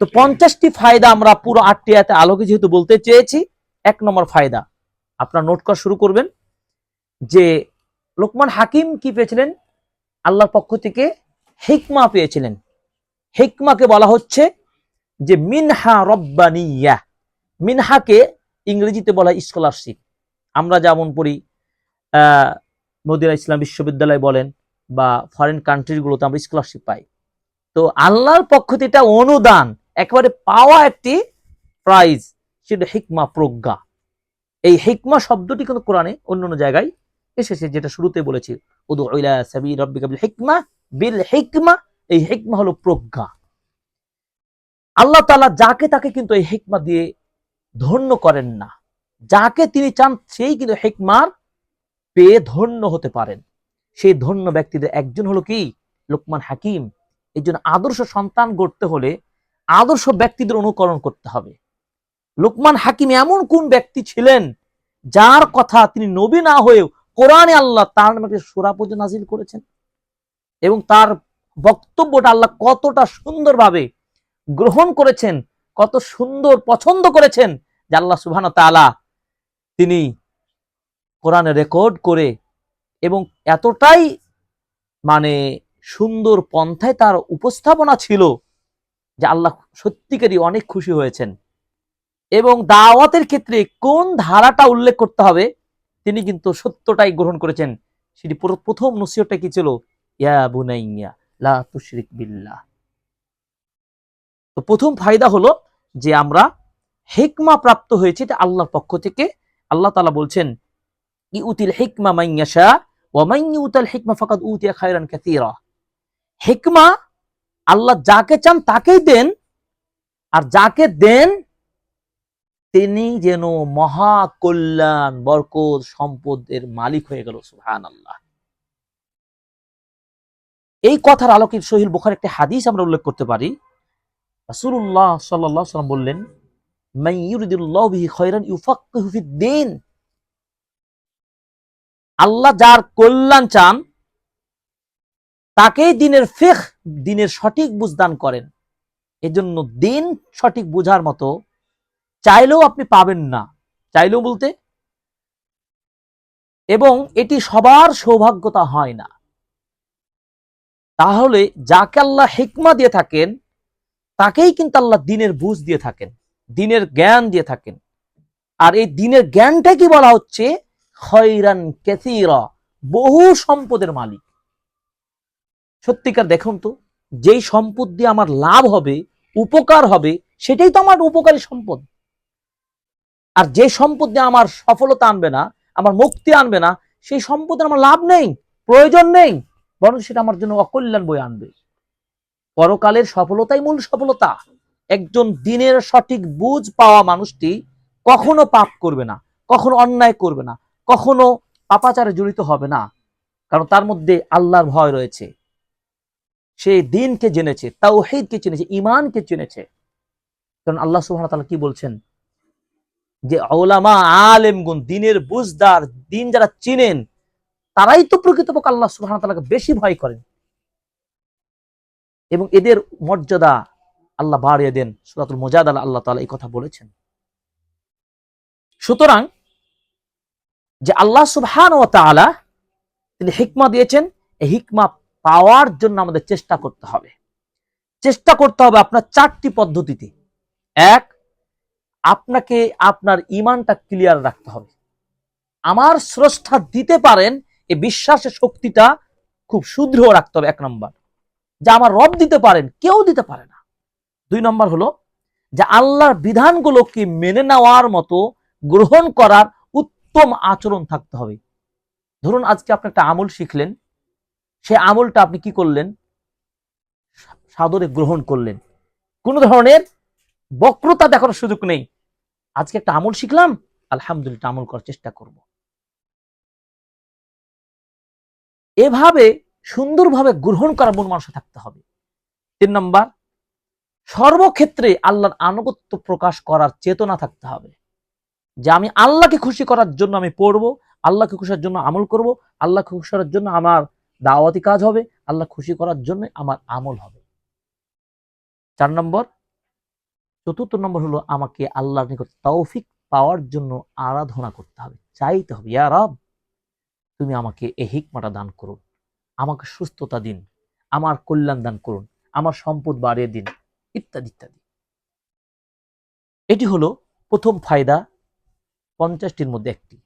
তো পঞ্চাশটি ফায়দা আমরা পুরো আটটি আয়াতে আলোকে যেহেতু বলতে চেয়েছি, এক নম্বর ফায়দা, আপনার নোট করা শুরু করবেন যে লোকমান হাকিম কি পেয়েছিলেন? আল্লাহর পক্ষ থেকে হিকমা পেয়েছিলেন। হিকমাকে বলা হচ্ছে যে মিনহা রব্বানিয়া, মিনহাকে ইংরেজিতে বলা হয় স্কলারশিপ আমরা যেমন পড়ি মদিনা ইসলাম বিশ্ববিদ্যালয় বলেন বা ফরেন কান্ট্রিগুলোতে আমরা স্কলারশিপ পাই। তো আল্লাহর পক্ষ থেকে এটা অনুদান একেবারে পাওয়া একটি প্রাইজ সেটা হিকমা প্রজ্ঞা। এই হিকমা শব্দটি কিন্তু কোরআনে অন্য অন্য জায়গায় এসেছে, যেটা শুরুতে বলেছি হিকমা, বিল হিকমা। এই হিকমা হলো প্রজ্ঞা। আল্লাহ তাআলা যাকে তাকে কিন্তু এই হিকমা দিয়ে ধন্য করেন না। যাকে তিনি চান সেই কিন্তু হিকমার পেয়ে ধন্য হতে পারেন। সেই ধন্য ব্যক্তিদের একজন হলো কি? লোকমান হাকিম। এই আদর্শ সন্তান গড়তে হলে আদর্শ ব্যক্তিদের অনুকরণ করতে হবে। লোকমান হাকিম এমন কোন ব্যক্তি ছিলেন যার কথা তিনি নবী না হয়েও কোরআনে আল্লাহ তার নামে সূরা পর্যন্ত নাজিল করেছেন? এবং তার বক্তব্যটা আল্লাহ কতটা সুন্দরভাবে গ্রহণ করেছেন, কত সুন্দর পছন্দ করেছেন যে আল্লাহ সুবহান তাআলা তিনি কোরআনে রেকর্ড করে এবং এতটাই মানে সুন্দর পন্থায় তার উপস্থাপনা ছিল যে আল্লাহ সত্যিকারই অনেক খুশি হয়েছেন। এবং দাওয়াতের ক্ষেত্রে কোন ধারাটা উল্লেখ করতে হবে, তিনি কিন্তু সত্যটাই গ্রহণ করেছেন। সেটি প্রথম নসিহতটা কি ছিল? বিল্লাহ। তো প্রথম ফায়দা হলো যে আমরা হেকমা প্রাপ্ত হয়েছে, এটা আল্লাহর পক্ষ থেকে। আল্লাহ তাআলা বলছেন, ইউতিল হিকমা মাইয়াশা ওয়া মান ইউতাল হিকমা ফাকাদ উতিয়া খায়রান কাসীরা। হিকমা আল্লাহ যাকে চান তাকেই দেন, আর যাকে দেন তিনি যেন মহা কল্যাণ বরকত, সম্পদের মালিক হয়ে গেল সুহান আল্লাহ এই কথার আলোকে সহিল বুখার একটি হাদিস আমরা উল্লেখ করতে পারি। রাসূলুল্লাহ সাল্লাল্লাহু আলাইহি সাল্লাম বললেন আল্লাহ যার কল্যাণ চান তাকেই দিনের ফেখ, দিনের সঠিক বুঝদান করেন। এজন্য দিন সঠিক বুঝার মতো চাইলেও আপনি পাবেন না। চাইলেও বলতে, এবং এটি সবার সৌভাগ্যতা হয় না। তাহলে যাকে আল্লাহ হিকমা দিয়ে থাকেন, তাকেই কিন্তু আল্লাহ দিনের বুঝ দিয়ে থাকেন, দিনের জ্ঞান দিয়ে থাকেন। আর এই দিনের জ্ঞানটা কি বলা হচ্ছে? খয়রান কেসিরা, বহু সম্পদের মালিক। সত্যিকার দেখুন তো, যেই সম্পদ দিয়ে আমার লাভ হবে, উপকার হবে, সেটাই তো আমার উপকারী সম্পদ। আর যে সম্পদ দিয়ে আমার সফলতা আনবে না, আমার মুক্তি আনবে না, সেই সম্পদের আমার লাভ নেই, প্রয়োজন নেই, বরং সেটা আমার জন্য অকল্যাণ বই আনবে। পরকালের সফলতাই মূল সফলতা। একজন দিনের সঠিক বুঝ পাওয়া মানুষটি কখনো পাপ করবে না, কখনো অন্যায় করবে না, কখনো পাপাচারে জড়িত হবে না, কারণ তার মধ্যে আল্লাহর ভয় রয়েছে। সে দিনকে জেনেছে, তাওহীদকে চিনেছে ইমানকে চিনেছে কারণ আল্লাহ ওয়া তাআলা কি বলছেন? যে ওলামা আলেম গুণ দিনের বুঝদার, দিন যারা চিনেন, তারাই তো প্রকৃতপক্ষে আল্লাহ সুবহানাহু ওয়া বেশি ভয় করেন। এবং এদের মর্যাদা আল্লাহ বাড়িয়ে দেন, সূরাতুল মুজাদালা আল্লাহ তাআলা এই কথা বলেছেন। সুতরাং যে আল্লাহ সুবহানাহু ওয়া তাআলা তিনি হিকমা দিয়েছেন, এই হিকমা পাওয়ার জন্য আমাদের চেষ্টা করতে হবে। চেষ্টা করতে হবে আপনার চারটি পদ্ধতিতে। এক, আপনাকে আপনার ইমানটা ক্লিয়ার রাখতে হবে। আমার স্রষ্টা দিতে পারেন, এ বিশ্বাসের শক্তিটা খুব সুদৃঢ় রাখতে হবে, এক নম্বর। যা আমার রব দিতে পারেন, কেউ দিতে পারে না। দুই নম্বর হলো, যে আল্লাহর বিধানগুলোকে মেনে নেওয়ার মতো, গ্রহণ করার উত্তম আচরণ থাকতে হবে। ধরুন আজকে আপনি একটা আমল শিখলেন সে আমলটা আপনি কি করলেন? সাদরে গ্রহণ করলেন। কোনো ধরনের বক্রতা দেখানোর সুযোগ নেই। আজকে একটা আমল শিখলাম, আলহামদুলিল্লাহ আমল করার চেষ্টা করব। এভাবে সুন্দরভাবে গ্রহণ করার মন মানুষ থাকতে হবে। তিন নম্বর, সর্বক্ষেত্রে আল্লাহর আনুগত্য প্রকাশ করার চেতনা থাকতে হবে। যে আমি আল্লাহকে খুশি করার জন্য আমি পড়ব, আল্লাহকে খুশির জন্য আমল করব, আল্লাহকে খুশি করার জন্য আমার দাওয়াতি কাজ হবে, আল্লাহ খুশি করার জন্য আমার আমল হবে। চার নম্বর, চতুর্থ নম্বর হলো আমাকে আল্লাহর নিকট তৌফিক পাওয়ার জন্য আরাধনা করতে হবে, চাইতে হবে, ইয়া রব, তুমি আমাকে এই হিকমাটা দান করুন, আমাকে সুস্থতা দিন, আমার কল্যাণ দান করুন, আমার সম্পদ বাড়িয়ে দিন, ইত্যাদি ইত্যাদি। এটি হলো প্রথম ফায়দা, পঞ্চাশটির মধ্যে একটি।